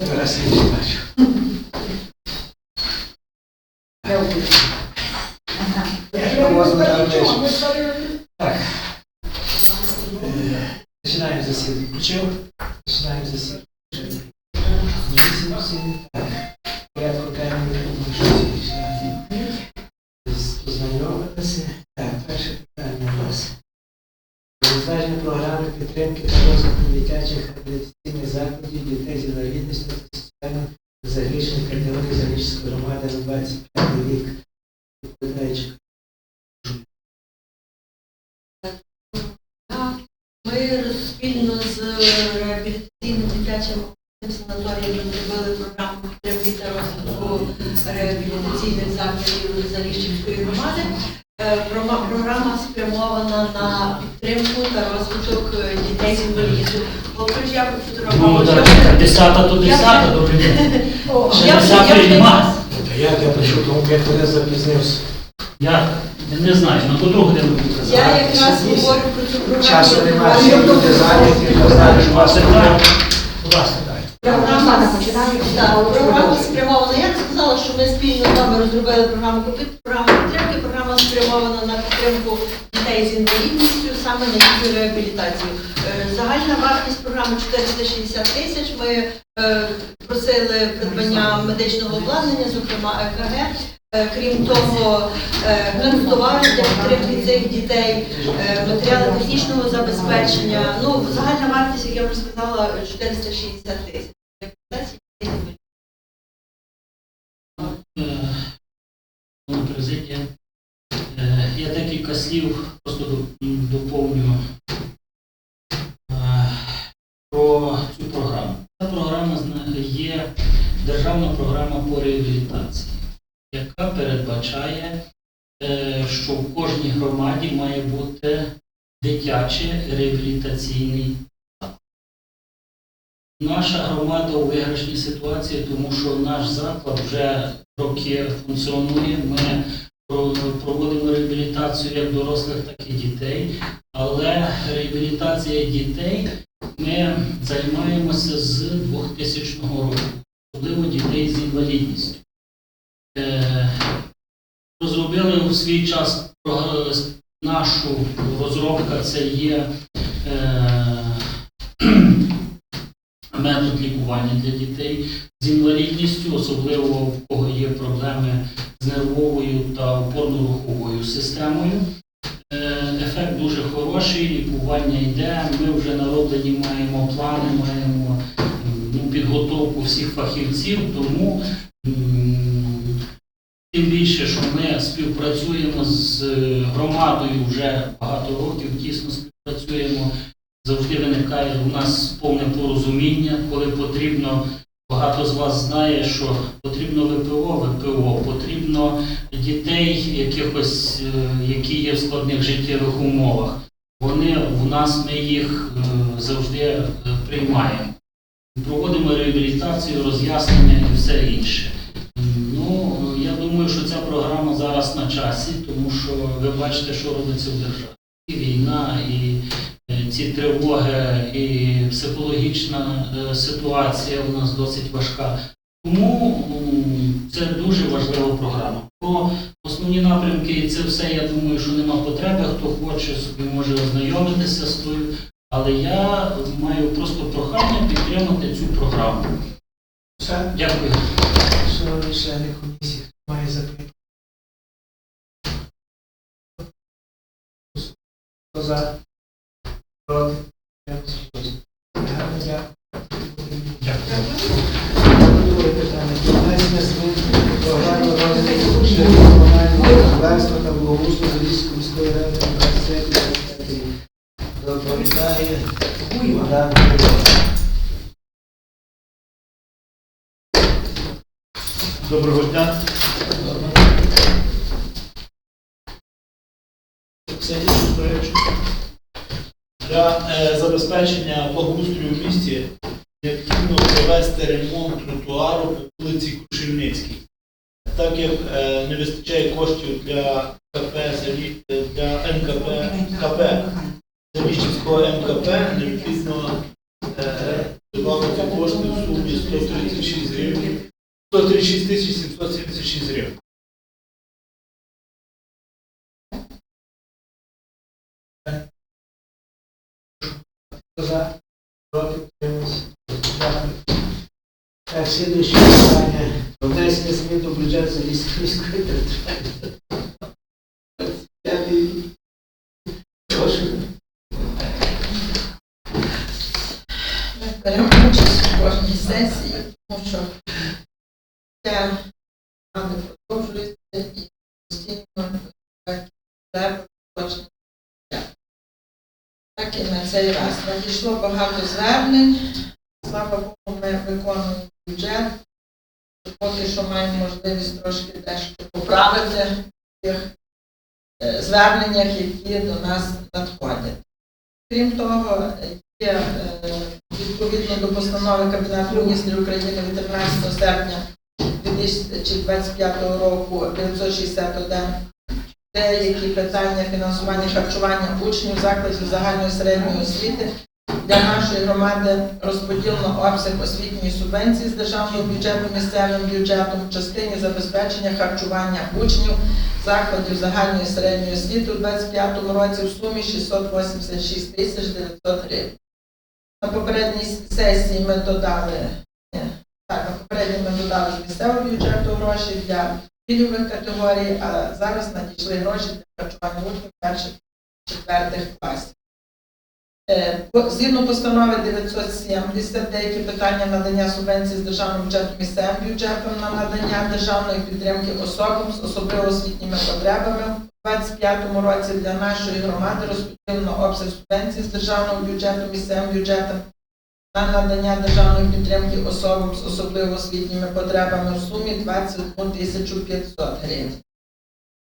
Раз я не реабілітаційних закладів Заліщівської громади. Е, Програма спрямована на підтримку та розвиток е, дітей з інвалідністю. Володимир, я Ну, десята то десята, добрий. Ще Я вже- десятої нема. Я прийшов, тому як мене запізнився. Я не знаю, на котру годину буду казати. Я якраз говорю про цю програму. Часу немає, всі люди зайняті, то знаєш, вас Так, Будь ласка. Програма програма спрямована. Я сказала, що ми спільно з вами розробили програму «Копит», програму підтримки. Програма спрямована на підтримку дітей з інвалідністю, саме на їхню реабілітацію. Е, Загальна вартість програми 460 тисяч. Ми е, просили придбання медичного обладнання, зокрема ЕКГ. Е, Крім того, е, для підтримки цих дітей, е, матеріали технічного забезпечення. Ну, загальна вартість, як я вже сказала, 460 тисяч. Е, я декілька слів просто доповню е, про цю програму. Ця програма є державна програма по реабілітації, яка передбачає, що в кожній громаді має бути дитячий реабілітаційний Наша громада у виграшній ситуації, тому що наш заклад вже роки функціонує. Ми проводимо реабілітацію як дорослих, так і дітей. Але реабілітація дітей ми займаємося з 2000 року, особливо дітей з інвалідністю. У свій час нашу розробка це є. е, метод лікування для дітей з інвалідністю, особливо в кого є проблеми з нервовою та опорно-руховою системою. Е, Ефект дуже хороший, лікування йде. Ми вже нароблені маємо плани, маємо ну, підготовку всіх фахівців, тому тим більше, що ми співпрацюємо з е, громадою вже багато років, тісно співпрацюємо завжди виникає у нас повне порозуміння, коли потрібно. Багато з вас знає, що потрібно ВПО, ВПО, потрібно дітей, якихось, е, які є в складних життєвих умовах. Вони в нас ми їх е, завжди приймаємо. Проводимо реабілітацію, роз'яснення і все інше. Часі, тому що ви бачите, що робиться в державі. І війна, і Е, ці тривоги і психологічна е, ситуація у нас досить важка. Тому це дуже важлива програма. Про основні напрямки і це все, я думаю, що нема потреби. Хто хоче, собі може ознайомитися з тою. Але я маю просто прохання підтримати цю програму. Все, Дякую. шановні члени комісії, хто має запитання? Хто? Проти? Друге питання. Внесення змін до програми розвитку житлово-комунального господарства та благоустрою Залізької міської ради на 23 рік. Доповідає Богдан Григорович. Доброго дня. Для е, забезпечення благоустрою в місті необхідно провести ремонт тротуару по вулиці Крушельницькій. Так як е, не вистачає коштів для КП е, для МКП КП Заліщівського МКП, необхідно Добавити кошти в сумі 136 гривень. 136 тисяч 776 гривень. Так, слідуюче питання. Внесення змін до бюджету Залізької міської територіальної. Беремо участь у кожній сесії, тому що ця рада продовжується і. Так і на цей раз. Надійшло багато звернень. Слава Богу, ми виконуємо бюджет. Поки що маємо можливість трошки дещо поправити в тих е, зверненнях, які до нас надходять. Крім того, є е, відповідно до постанови Кабінету міністрів України від 13 серпня 2025 року 961 деякі питання фінансування харчування учнів закладів загальної середньої освіти для нашої громади розподілено обсяг освітньої субвенції з державного бюджету місцевим бюджетом в частині забезпечення харчування учнів закладів загальної середньої освіти у 2025 році в сумі 686 тисяч 900 гривень. На попередній сесії ми додали, ми додали з місцевого бюджету гроші для пільгових категорій, а зараз надійшли гроші для харчування учнів перших четвертих класів. Е, Згідно постанови 970, деякі питання надання субвенцій з державного бюджету місцевим бюджетом на надання державної підтримки особам з особливо освітніми потребами у 2025 році для нашої громади розподілено обсяг субвенцій з державного бюджету місцевим бюджетом на надання державної підтримки особам з особливо освітніми потребами в сумі 21 тисячу 500 гривень.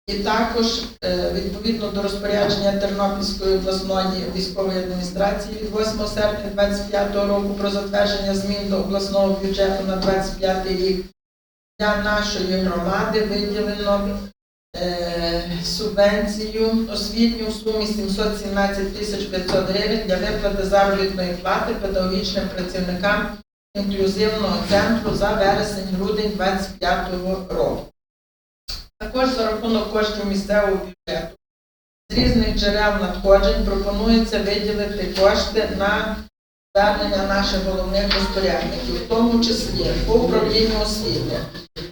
І також е, відповідно до розпорядження Тернопільської обласної військової адміністрації від 8 серпня 2025 року про затвердження змін до обласного бюджету на 2025 рік для нашої громади виділено е, субвенцію освітню в сумі 717 тисяч 500 гривень для виплати заробітної плати педагогічним працівникам інклюзивного центру за вересень-грудень 2025 року. Також за рахунок коштів місцевого бюджету з різних джерел надходжень пропонується виділити кошти на звернення наших головних розпорядників, в тому числі по управлінню освіти,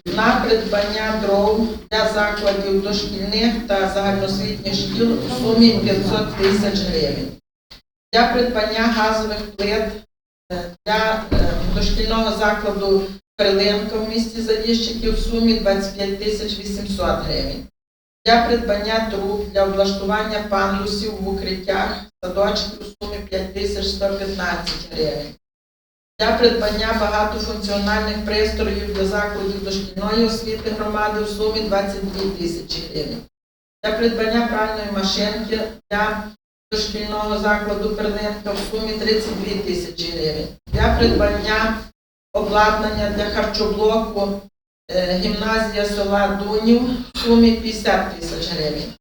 на придбання дров для закладів дошкільних та загальноосвітніх шкіл у сумі 500 тисяч гривень. Для придбання газових плит е, для е, дошкільного закладу Перлинка в місті Заліщики в сумі 25 тисяч 800 гривень. Для придбання труб для облаштування пандусів в укриттях садочків у сумі 5 тисяч 115 гривень. Для придбання багатофункціональних пристроїв для закладів дошкільної освіти громади в сумі 22 тисячі гривень. Для придбання пральної машинки для дошкільного закладу Перлинка в сумі 32 тисячі гривень. Для придбання обладнання для харчоблоку е, гімназія села Дунів в сумі 50 тисяч гривень.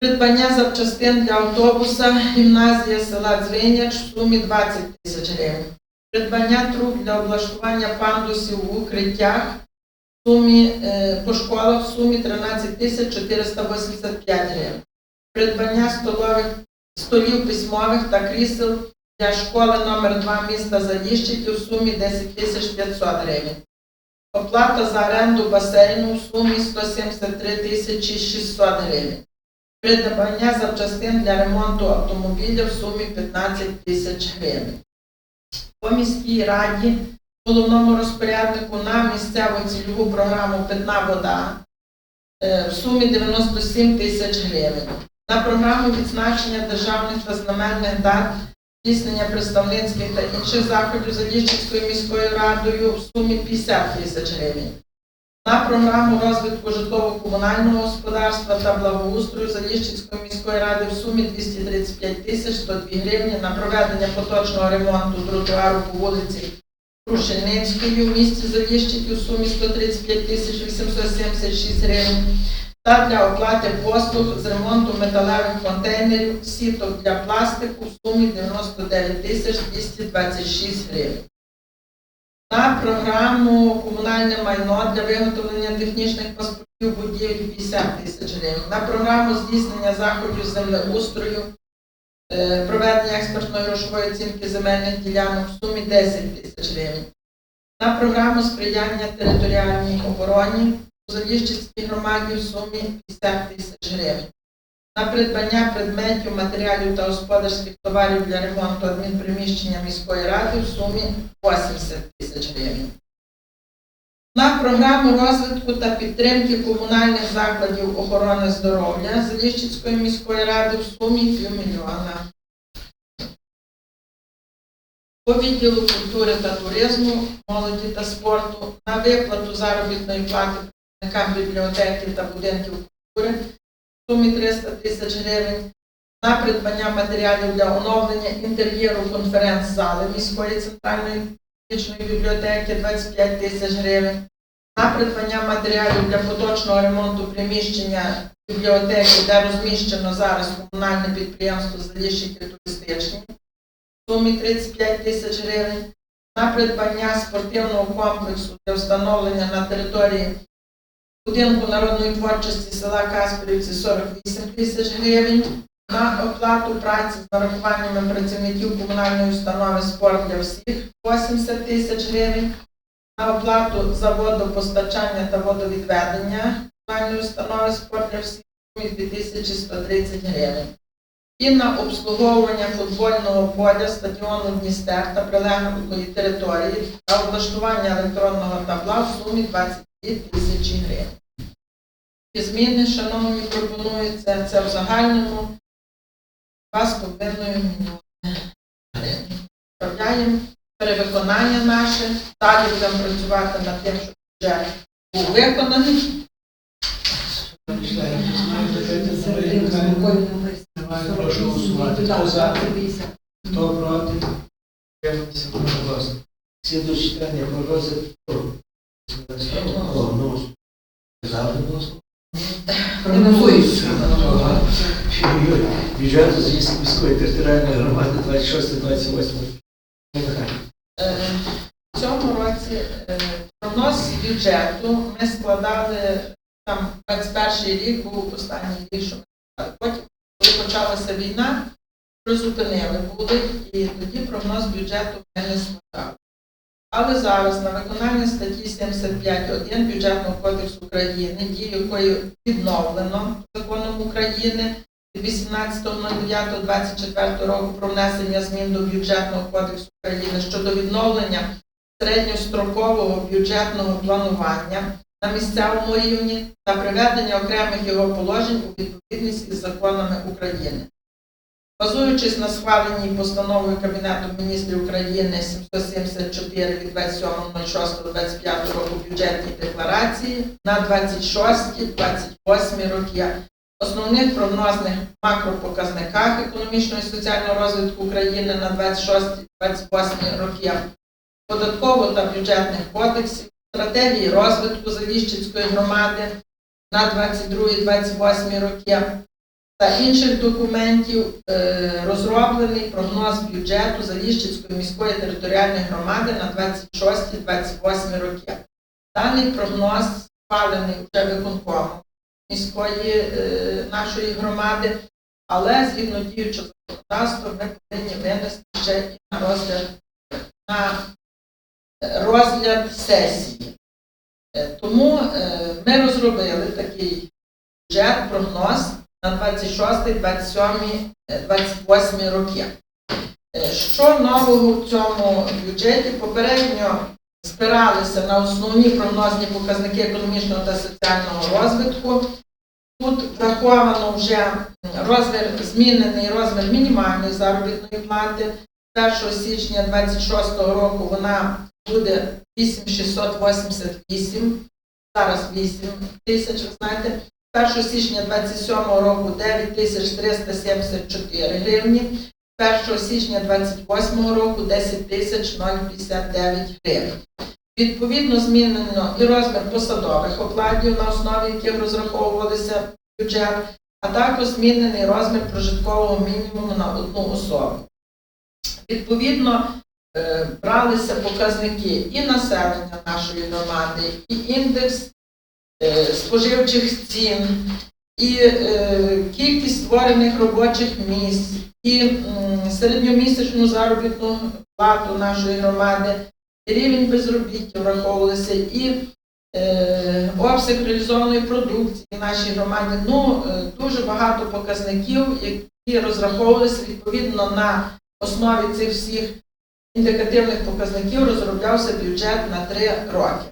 Придбання запчастин для автобуса гімназія села Дзвиняч в сумі 20 тисяч гривень. Придбання труб для облаштування пандусів в укриттях в сумі, е, по школах в сумі 13 тисяч 485 гривень. Придбання столових, столів письмових та крісел для школи номер 2 міста Заліщики в сумі 10 тисяч 500 гривень. Оплата за оренду басейну в сумі 173 тисячі 600 гривень. Придбання запчастин для ремонту автомобіля в сумі 15 тисяч гривень. По міській раді головному розпоряднику на місцеву цільову програму Питна вода е, в сумі 97 тисяч гривень. На програму відзначення державних та знаменних дат здійснення представницьких та інших заходів Заліщицькою міською радою в сумі 50 тисяч гривень. На програму розвитку житлово-комунального господарства та благоустрою Заліщицької міської ради в сумі 235 тисяч 102 гривні на проведення поточного ремонту тротуару по вулиці Крушельницької в місті Заліщики в сумі 135 тисяч 876 гривень. Та для оплати послуг з ремонту металевих контейнерів, сіток для пластику в сумі 99 тисяч 226 гривень. На програму комунальне майно для виготовлення технічних паспортів будівель 50 тисяч гривень. На програму здійснення заходів землеустрою, е, проведення експертної грошової оцінки земельних ділянок в сумі 10 тисяч гривень. На програму сприяння територіальній обороні Заліщицькій громаді в сумі 50 тисяч гривень. На придбання предметів, матеріалів та господарських товарів для ремонту адмінприміщення міської ради в сумі 80 тисяч гривень. На програму розвитку та підтримки комунальних закладів охорони здоров'я Заліщицької міської ради в сумі півмільйона. По відділу культури та туризму, молоді та спорту на виплату заробітної плати бібліотеки та будинків культури в сумі 300 тисяч гривень, на придбання матеріалів для оновлення інтер'єру конференц-зали міської центральної публічної бібліотеки 25 тисяч гривень, на придбання матеріалів для поточного ремонту приміщення бібліотеки, де розміщено зараз комунальне підприємство Заліщики туристичні в сумі 35 тисяч гривень, на придбання спортивного комплексу для встановлення на території будинку народної творчості села Каспірівці 48 тисяч гривень, на оплату праці з нарахуваннями працівників комунальної установи спорт для всіх 80 тисяч гривень, на оплату за водопостачання та водовідведення комунальної установи спорт для всіх в сумі 2130 гривень. І на обслуговування футбольного поля стадіону Дністер та прилеглої території та облаштування електронного табла в сумі 22 тисячі гривень. Зміни, шановні, пропонуються це в загальному 2,5 мільйони гривень. Вправляємо перевиконання наше, далі будемо працювати над тим, щоб бюджет був виконаний. Прошу голосувати. Хто за? Хто проти? Одноголосно. Слідуюче читання про розгляд. Бюджету Зінської міської територіальної громади 26-28. Е, В цьому році е, прогноз бюджету ми складали там 21 рік був останній рік, що ми складали. Потім, коли почалася війна, призупинили були, і тоді прогноз бюджету ми не складали. Але зараз на виконання статті 75.1 Бюджетного кодексу України, дію якої відновлено законом України від 18.09.24 року про внесення змін до бюджетного кодексу України щодо відновлення середньострокового бюджетного планування на місцевому рівні та приведення окремих його положень у відповідність із законами України. Базуючись на схваленій постановою Кабінету міністрів України 774 від 27.06.25 року бюджетній декларації на 26-28 роки основних прогнозних макропоказниках економічного і соціального розвитку України на 26-28 роки, податково та бюджетних кодексів, стратегії розвитку Заліщицької громади на 22-28 роки та інших документів е, розроблений прогноз бюджету Заліщицької міської територіальної громади на 26-28 роки. Даний прогноз схвалений вже виконкомом міської е, нашої громади, але згідно діючого законодавства ми повинні винести ще і на розгляд на розгляд сесії. Е, Тому ми розробили такий бюджет, прогноз на 26, 27, е, 28 роки. Е, Що нового в цьому бюджеті? Попередньо спиралися на основні прогнозні показники економічного та соціального розвитку. Тут враховано вже розмір, змінений розмір мінімальної заробітної плати. 1 січня 26 року вона буде 8688, зараз 8 тисяч, ви знаєте. 1 січня 27 року 9374 гривні. 1 січня 28 року 10 тисяч 059 гривень. Відповідно, змінено і розмір посадових окладів, на основі яких розраховувалися бюджет, а також змінений розмір прожиткового мінімуму на одну особу. Відповідно, е, бралися показники і населення нашої громади, і індекс споживчих цін, і е, кількість створених робочих місць, і середньомісячну заробітну плату нашої громади, і рівень безробіття враховувалися, і е, обсяг реалізованої продукції в нашій громаді. Ну, е, дуже багато показників, які розраховувалися відповідно на основі цих всіх індикативних показників розроблявся бюджет на три роки.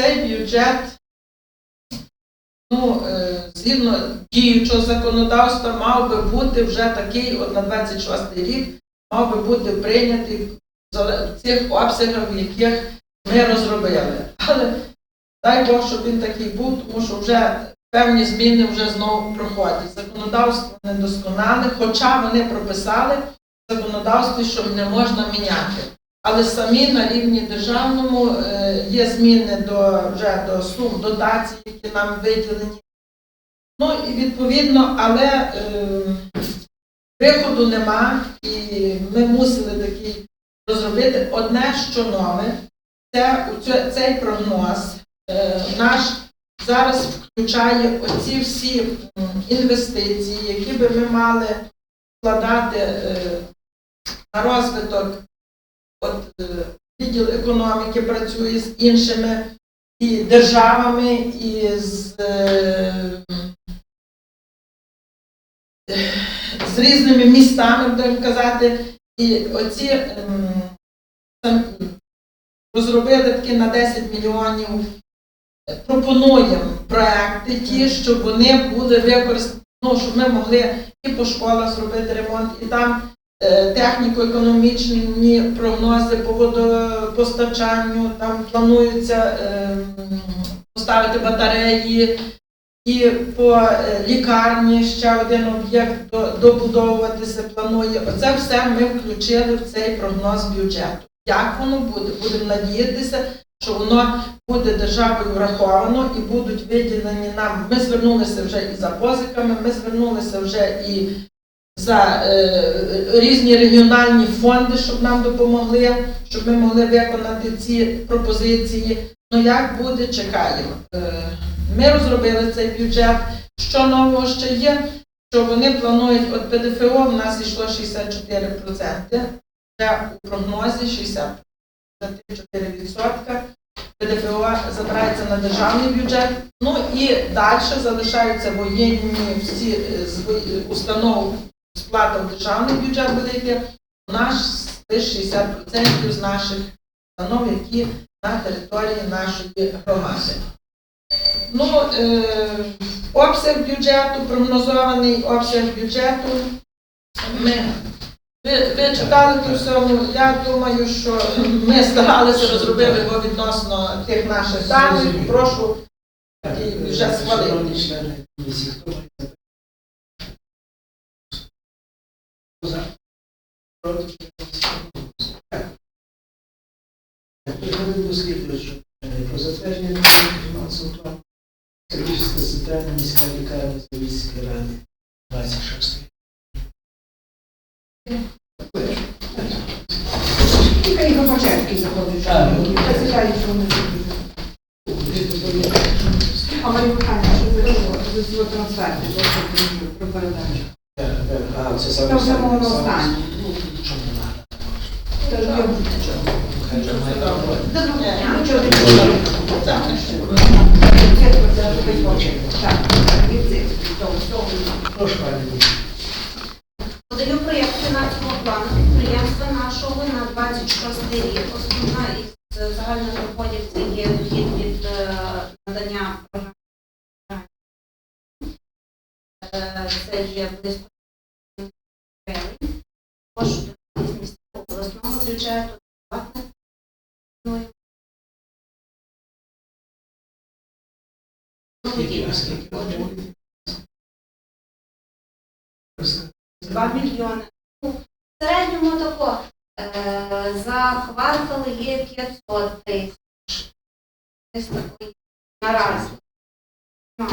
Цей бюджет, ну, е, згідно діючого законодавства, мав би бути вже такий, от на 26 рік, мав би бути прийнятий в цих обсягах, яких ми розробили. Але дай Бог, щоб він такий був, тому що вже певні зміни вже знову проходять. Законодавство недосконале, хоча вони прописали в законодавстві, що не можна міняти. Але самі на рівні державному е, є зміни до вже до сум дотацій, які нам виділені. Ну і відповідно, але е, виходу нема, і ми мусили такий розробити одне, що нове. Це цей прогноз е, наш зараз включає оці всі інвестиції, які би ми мали вкладати на розвиток. От е, відділ економіки працює з іншими і державами, і з, е, з різними містами, будемо казати. І оці ем, там, розробили такі на 10 мільйонів. Пропонуємо проекти ті, щоб вони були використані, ну, щоб ми могли і по школах зробити ремонт, і там техніко-економічні прогнози по водопостачанню, там планується ем, поставити батареї, і по е, лікарні ще один об'єкт добудовуватися планує. Оце все ми включили в цей прогноз бюджету. Як воно буде? Будемо надіятися, що воно буде державою враховано і будуть виділені нам. Ми звернулися вже і за позиками, ми звернулися вже і за е, різні регіональні фонди, щоб нам допомогли, щоб ми могли виконати ці пропозиції. Ну як буде, чекаємо. Е, ми розробили цей бюджет. Що нового ще є? Що вони планують от ПДФО в нас йшло 64%, вже у прогнозі 64%. ПДФО забирається на державний бюджет. Ну і далі залишаються воєнні всі е, з во- установ сплата в державний бюджет буде йти. Наш лише 60% з наших установ, які на території нашої громади. Ну, е, обсяг бюджету, прогнозований обсяг бюджету. Ми, ви, ви читали ту всьому, я думаю, що ми старалися розробити його відносно тих наших даних. Прошу І е, вже схвалили. Шановні члени комісії, хто має запитання? Хто за? Проти? Так. Так, Переходимо до слідуючого. питання. Про затвердження бюджету фінансового плану Сергійська центральна міська лікарня Завійської ради 26. Тільки і Габачевський заходить. Так. Я чекаю, що вони А мої питання, що це за трансферти, бо це про передачу. Так, є. Також дохід з місцевого обласного бюджету, приватних. І- Скільки, які? а скільки ви говорите? Розкажіть. 2 мільйони. В середньому тако Е, За квартал є 500 тисяч. Наразі. Ну,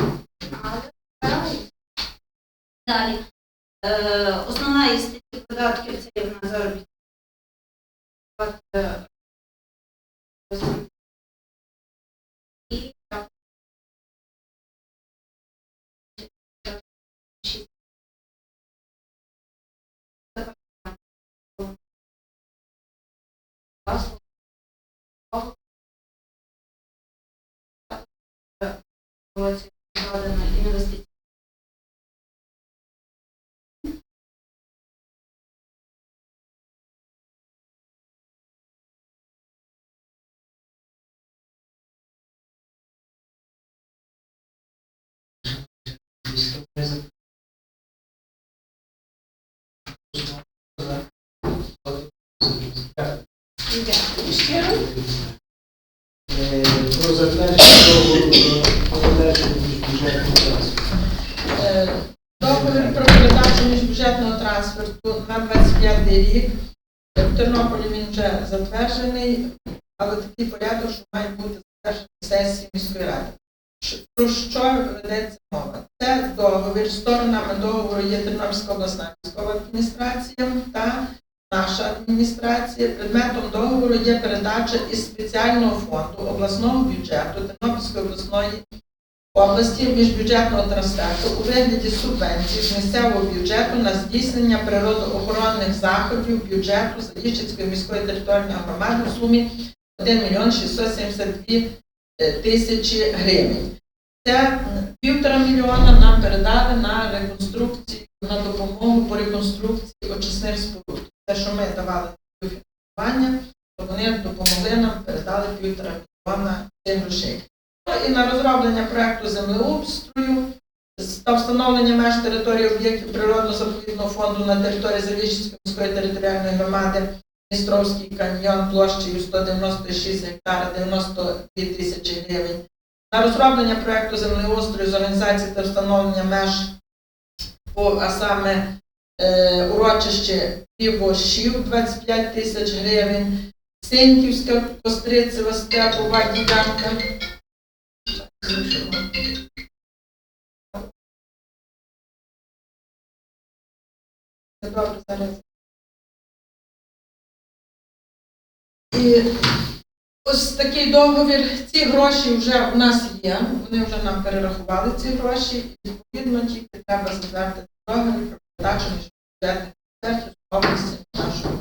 але Далі. Е, Основна із статті податків це є в нас заробітна. І так. Дякую щиро. Про затвердження Договір про передачу міжбюджетного трансферту на 25 рік. В Тернополі він вже затверджений, але такий порядок, що має бути затверджений сесії міської ради. Про що ведеться мова? Це договір, сторонами договору є Тернопільська обласна військова адміністрація та наша адміністрація. Предметом договору є передача із спеціального фонду обласного бюджету Тернопільської обласної області міжбюджетного трансферту у вигляді субвенцій з місцевого бюджету на здійснення природоохоронних заходів бюджету Заліщицької міської територіальної громади в сумі 1 мільйон 672 тисячі гривень. Це півтора мільйона нам передали на реконструкцію, на допомогу по реконструкції очисних споруд. Те, що ми давали фінансування, то вони допомогли нам, передали півтора мільйона грошей. Ну, і на розроблення проекту землеустрою та встановлення меж території об'єктів природно-заповідного фонду на території Заліщицької міської територіальної громади Дністровський каньйон площею 196 гектара 92 тисячі гривень. На розроблення проекту землеустрою з організації та встановлення меж а саме е, урочище Півошів 25 тисяч гривень, Синьківська Кострицева степова ділянка. І ось такий договір. Ці гроші вже у нас є. Вони вже нам перерахували ці гроші. І, Відповідно, тільки треба затвердити договір про передачу міжбюджетних концертів з області нашого.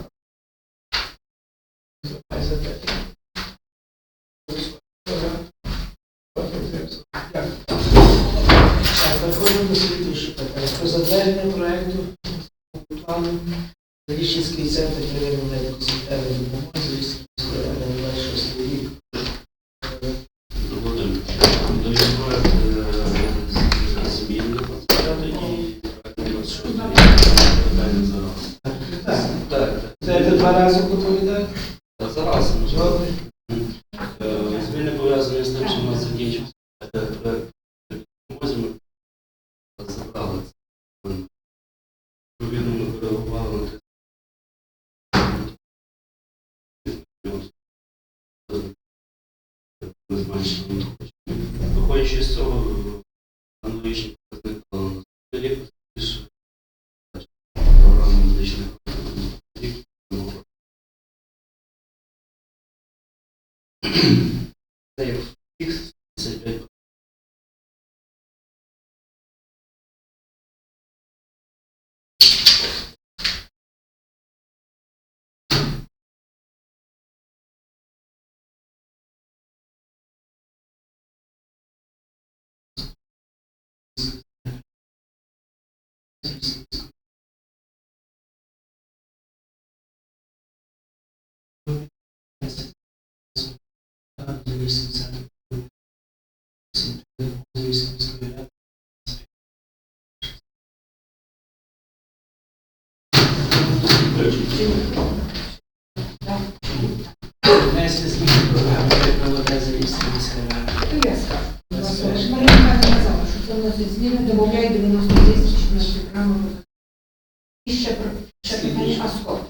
Переходимо до слідуючого питання. Про затвердження проекту плану Заліщинський центр первинної медико-санітарної допомоги Заліщинської міської на 26 рік. Е, Доводимо до проект зміни і питання зараз. Так, Так, це два рази Це як 80 Зміни домовляють 90 тисяч на програму. І ще питання АСКО.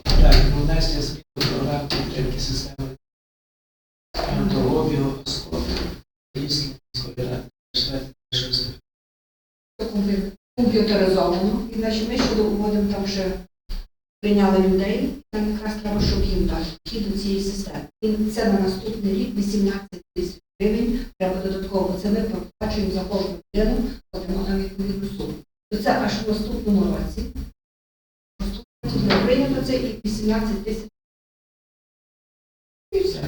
Комп'ютеризовано. І значить ми ще доводимо там вже прийняли людей, там якраз треба, щоб їм дати вхід до цієї системи. І це на наступний рік 18 тисяч гривень треба додатково. Це ми проплачуємо за кожну людину, платимо нам відповідну суму. То це аж в наступному році. Прийнято це і 18 тисяч. І все.